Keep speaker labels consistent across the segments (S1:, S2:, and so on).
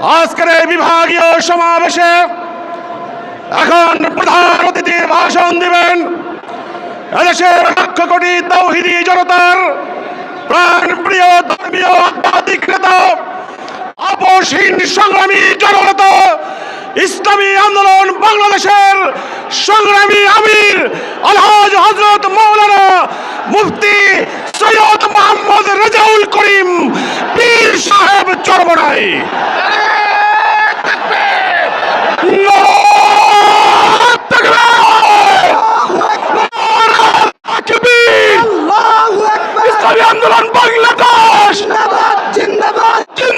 S1: আজকের এই বিভাগীয় সমাবেশে এখন প্রধান অতিথি ভাষণ দিবেন এদেশের লক্ষ কোটি তৌহিদি জনতার প্রাণ প্রিয় ধর্মীয় আধ্যাত্মিক নেতা আপসহীন সংগ্রামী জনতা ইসলামী আন্দোলন বাংলাদেশের সংগ্রামী আমির আলহাজ হজরত মৌলানা মুফতি সৈয়দ মোহাম্মদ রেজাউল করিম পীর সাহেব চরমনাই।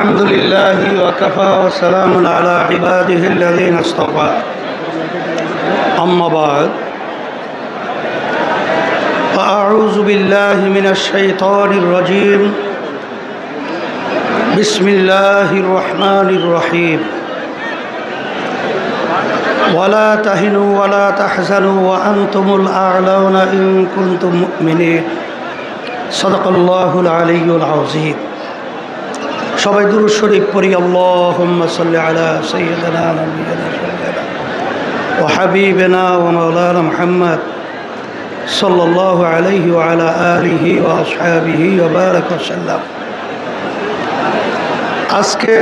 S2: الحمد لله وكفى وسلام على عباده الذين اصطفى. أما بعد فأعوذ بالله من الشيطان الرجيم. بسم الله الرحمن الرحيم. ولا تهنوا ولا تحزنوا وأنتم الأعلون إن كنتم مؤمنين. صدق الله العلي العظيم. সবাই দুরুদ শরীফ পড়ি, আল্লাহুম্মা সাল্লি আলা সাইয়্যিদিনা নাবিয়িনা শাফিনা ওয়া হাবিবিনা ওয়া মাওলানা মুহাম্মদ আজকে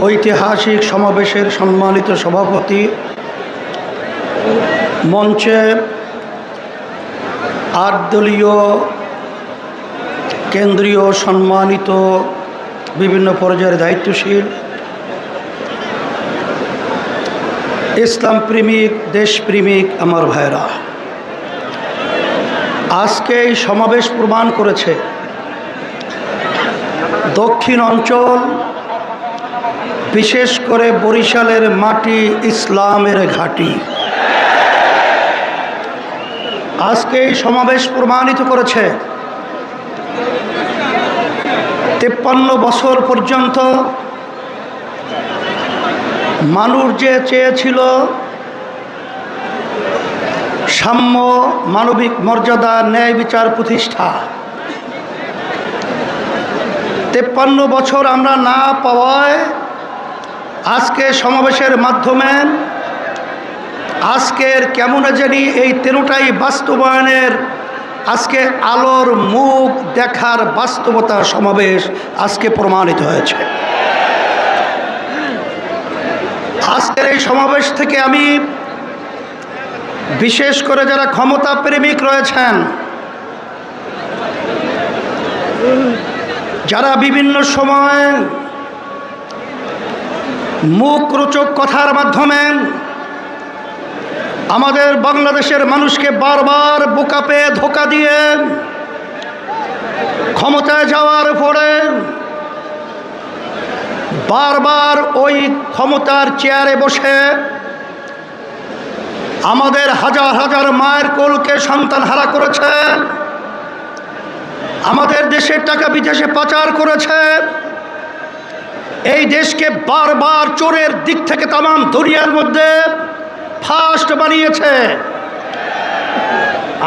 S2: ঐতিহাসিক সমাবেশের সম্মানিত সভাপতি মঞ্চে আটদলীয় কেন্দ্রীয় সম্মানিত বিভিন্ন পর্যায়ের দায়িত্বশীল। ইসলাম প্রেমিক দেশপ্রেমিক আমার ভাইরা আজকে এই সমাবেশ প্রমাণ করেছে দক্ষিণ অঞ্চল, বিশেষ করে বরিশালের মাটি ইসলামের ঘাঁটি। আজকে এই সমাবেশ প্রমাণিত করেছে তেপ্পান্ন বছর পর্যন্ত মানুষ যে চেয়েছিল সাম্য মানবিক মর্যাদা ন্যায় বিচার প্রতিষ্ঠা। তেপ্পান্ন বছর আমরা না পাওয়ায় আজকে সমাবেশের মাধ্যমে আজকের কেমন জানি এই তেরোটাই বাস্তবায়নের আজকে আলোর মুখ দেখার বাস্তবতার সমাবেশ আজকে প্রমাণিত হয়েছে। আজকের এই সমাবেশ থেকে আমি বিশেষ করে যারা ক্ষমতা প্রেমিক রয়েছেন, যারা বিভিন্ন সময় মুখ রোচক কথার মাধ্যমে আমাদের বাংলাদেশের মানুষকে বারবার বোকা পেয়ে ধোকা দিয়ে ক্ষমতায় যাওয়ার পরে বারবার ওই ক্ষমতার চেয়ারে বসে আমাদের হাজার হাজার মায়ের কোলকে সন্তান হারা করেছে, আমাদের দেশের টাকা বিদেশে পাচার করেছে, এই দেশকে বারবার চোরের দিক থেকে তাম দুনিয়ার মধ্যে ফাস্ট বানিয়েছে।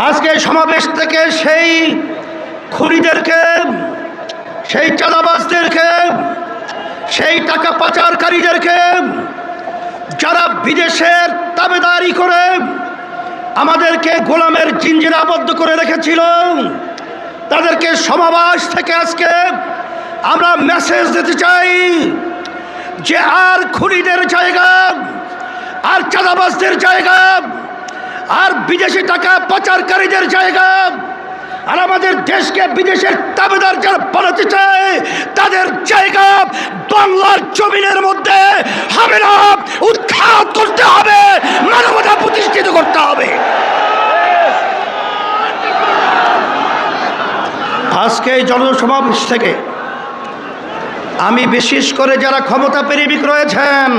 S2: আজকে সমাবেশ থেকে সেই খুনিদেরকে, সেই চাঁদাবাজদেরকে, সেই টাকা পাচারকারীদেরকে যারা বিদেশের দাবেদারি করে আমাদেরকে গোলামের জিঞ্জিরে আবদ্ধ করে রেখেছিল, তাদেরকে সমাবেশ থেকে আজকে আমরা মেসেজ দিতে চাই যে আর খুনিদের জায়গা আর চাঁদাবাজদের জায়গা, আর বিদেশি টাকা পাচারকারীদের জায়গা, আর আমাদের দেশকে বিদেশের দাবেদার যারা বানাতে চায়, তাদের জায়গা বাংলার জমিনের মধ্যে হবে না উৎখাত করতে হবে, মানবতা প্রতিষ্ঠিত করতে হবে। আজকে এই জনসমাবেশ থেকে আমি বিশেষ করে যারা ক্ষমতা প্রেমিক রয়েছেন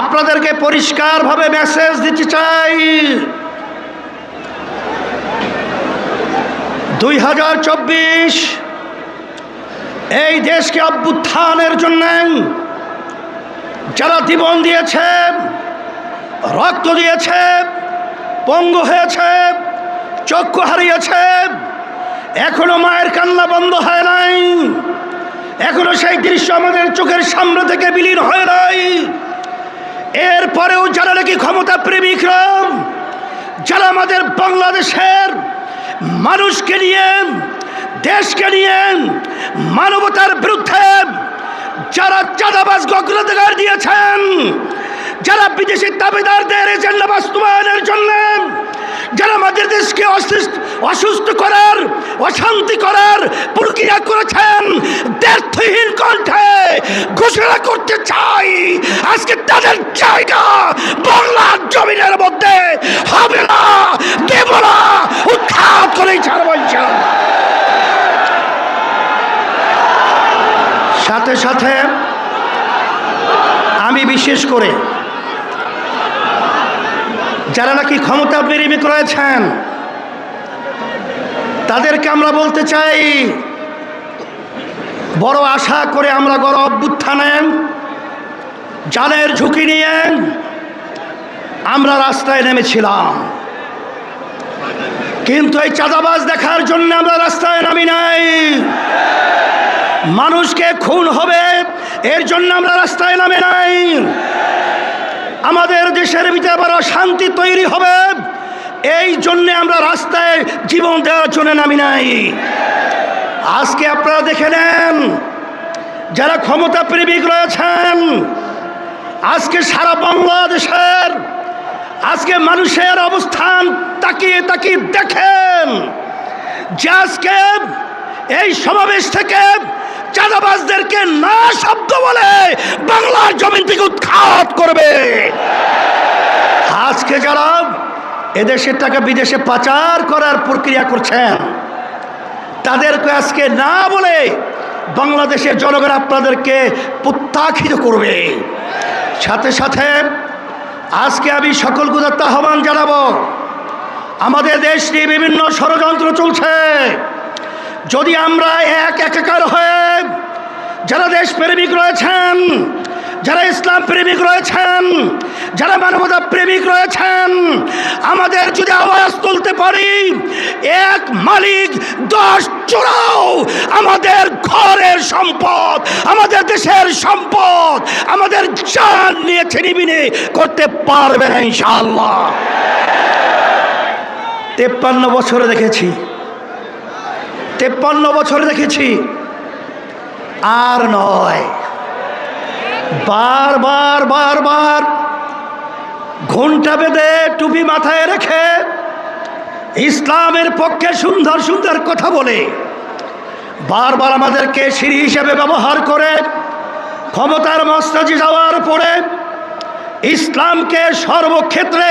S2: আপনাদেরকে পরিষ্কারভাবে মেসেজ দিতে চাই। দুই হাজার চব্বিশ, এই দেশকে অভ্যুত্থানের জন্য যারা জীবন দিয়েছে, রক্ত দিয়েছে, পঙ্গু হয়েছে, চক্ষু হারিয়েছে, এখনও মায়ের কান্না বন্ধ হয় নাই। এখনও সেই দৃশ্য আমাদের চোখের সামনে থেকে বিলীন হয় নাই। এরপরেও যারা নাকি ক্ষমতা প্রেমিকরা যারা আমাদের বাংলাদেশের মানুষকে নিয়ে, দেশকে নিয়ে মানবতার বিরুদ্ধে যারা চাঁদাবাস অগ্রাধিকার দিয়েছেন, যারা বিদেশি দাবিদারদের এজেন্ডা বাস্তবায়নের জন্য যারা আমাদের দেশকে অসুস্থ করার, অশান্তি করার প্রক্রিয়া করেছেন দ্ব্যর্থহীন কণ্ঠে ঘোষণা করতে চাই আজকে তাদের জায়গা বাংলার জমিনের মধ্যে হবে না, দেব না, উৎখাত করেই ছাড়ব। সাথে সাথে আমি বিশেষ করে যারা নাকি ক্ষমতা প্রেমিক রয়েছেন তাদেরকে আমরা বলতে চাই, বড় আশা করে আমরা গড় অভ্যুত্থানে জানের ঝুঁকি নিয়ে আমরা রাস্তায় নেমেছিলাম। কিন্তু এই চাঁদাবাজ দেখার জন্য আমরা রাস্তায় নামি নাই। মানুষকে খুন হবে, এর জন্য আমরা রাস্তায় নামে নাই। আমাদের দেশের ভিতরে আবার শান্তি তৈরি হবে। এই জন্যে আমরা রাস্তায় জীবন দেওয়ার জন্য নামি নাই। আজকে আপনারা দেখে নেন, যারা ক্ষমতা প্রেমিক রয়েছেন, আজকে সারা বাংলাদেশের, আজকে মানুষের অবস্থান তাকিয়ে তাকিয়ে দেখেন যে আজকে এই সমাবেশ থেকে চাঁদাবাজদেরকে না শব্দ বলে বাংলার জমিন থেকে উৎখাত করবে। আজকে যারা এদেশের টাকা বিদেশে পাচার করার প্রক্রিয়া করছেন, তাদেরকে আজকে না বলে বাংলাদেশের জনগণ আপনাদেরকে প্রত্যাখিত করবে। সাথে সাথে আজকে আমি সকল গুদার আহ্বান জানাব, আমাদের দেশ নিয়ে বিভিন্ন ষড়যন্ত্র চলছে। যদি আমরা এক একাকার হয়ে যারা দেশ প্রেমিক রয়েছেন, যারা ইসলাম প্রেমিক রয়েছেন, যারা মানবতা প্রেমিক রয়েছেন, আমাদের যদি আওয়াজ তুলতে পারি, এক মালিক, দশ চোরাও আমাদের ঘরের সম্পদ, আমাদের দেশের সম্পদ, আমাদের জান নিয়ে ছিনিবিনি করতে পারবে না ইনশাআল্লাহ। তেপ্পান্ন বছরে দেখেছি তেপ্পান্ন বছর দেখেছি। আর নয়। বারবার বারবার ঘণ্টা বেঁধে টুপি মাথায় রেখে ইসলামের পক্ষে সুন্দর সুন্দর কথা বলে, বারবার আমাদেরকে সিঁড়ি হিসেবে ব্যবহার করে, ক্ষমতার মস্তাজি যাওয়ার পরে ইসলামকে সর্বক্ষেত্রে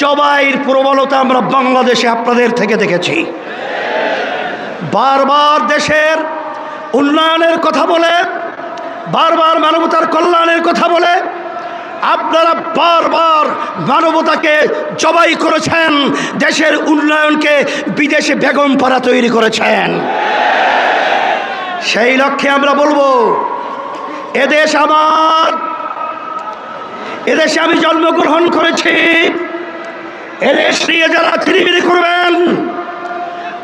S2: জবাইয়ের প্রবলতা আমরা বাংলাদেশে আপনাদের থেকে দেখেছি। বারবার দেশের উন্নয়নের কথা বলে, বারবার মানবতার কল্যাণের কথা বলে, আপনারা বারবার মানবতাকে জবাই করেছেন, দেশের উন্নয়নকে বিদেশে বেগম পাড়া তৈরি করেছেন। সেই লক্ষ্যে আমরা বলব, এদেশ আমার, এদেশে আমি জন্মগ্রহণ করেছি, এদেশ নিয়ে যারা ছিনিমিনি করবেন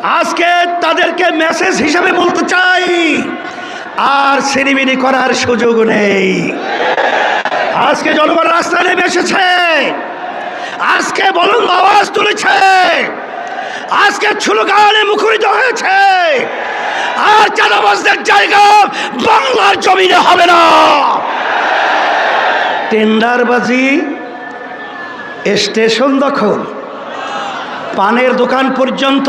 S2: আজকে তাদেরকে মেসেজ হিসাবে বলতে চাই। আর সিনিমিনি করার সুযোগ নেই। আজকে জনগণ রাস্তায় নেমে এসেছে। আজকে বলুন আওয়াজ তুলেছে। আজকে ছুলগানে মুখরিত হয়েছে। আর চাঁদাবাজদের জায়গা বাংলার জমিনে হবে না। টেন্ডারবাজি, স্টেশন দখল, পানের দোকান পর্যন্ত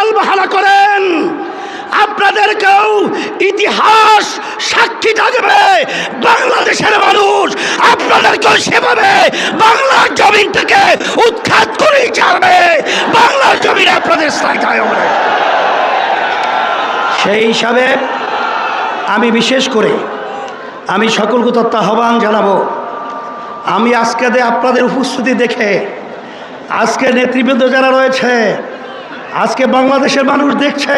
S2: ইতিহাস সাক্ষী থাকবে। বাংলাদেশের মানুষ আপনাদেরকেও সেভাবে বাংলার জমিন থেকে উৎখাত করেই ছাড়বে। বাংলার জমিন আপনাদের সেই হিসাবে আমি বিশেষ করে আমি সকলকে তত্ত্ব আহ্বান জানাব। আমি আজকে দে আপনাদের উপস্থিতি দেখে আজকে নেতৃবৃন্দ যারা রয়েছে, আজকে বাংলাদেশের মানুষ দেখছে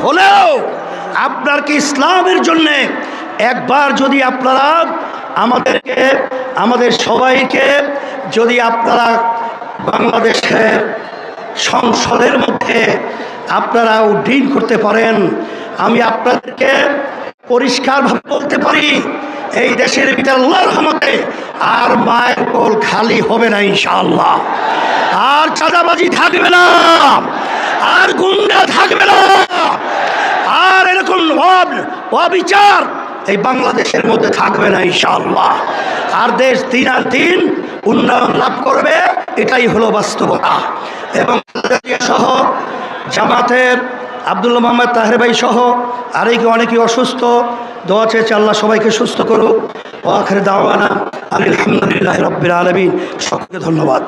S2: হলেও আপনার কি ইসলামের জন্যে একবার যদি আপনারা আমাদেরকে, আমাদের সবাইকে যদি আপনারা বাংলাদেশের সংসদের মধ্যে আপনারা উড্ডীন করতে পারেন, আমি আপনাদেরকে পরিষ্কারভাবে বলতে পারি, এই দেশের ভিতরে আল্লাহর রহমতে আর মায়ের কোল খালি হবে না ইনশাআল্লাহ। আর চাঁদাবাজি থাকবে না। আর গুন্ডা থাকবে না। আর এরকম অব- অবিচার এই বাংলাদেশের মধ্যে থাকবে না, ইনশাআল্লাহ। আর দেশ দিন আর দিন উন্নয়ন লাভ করবে, এটাই হলো বাস্তবতা। এবং সহ জামাতের আবদুল্লাহ মোহাম্মদ তাহের ভাই সহ আরেকে অনেকে অসুস্থ। দোয়া চেয়েছে আল্লাহ সবাইকে সুস্থ করুক। ও আখের দাওয়ানা আলহামদুলিল্লাহ রব্বিল আলমিন। সকলকে ধন্যবাদ।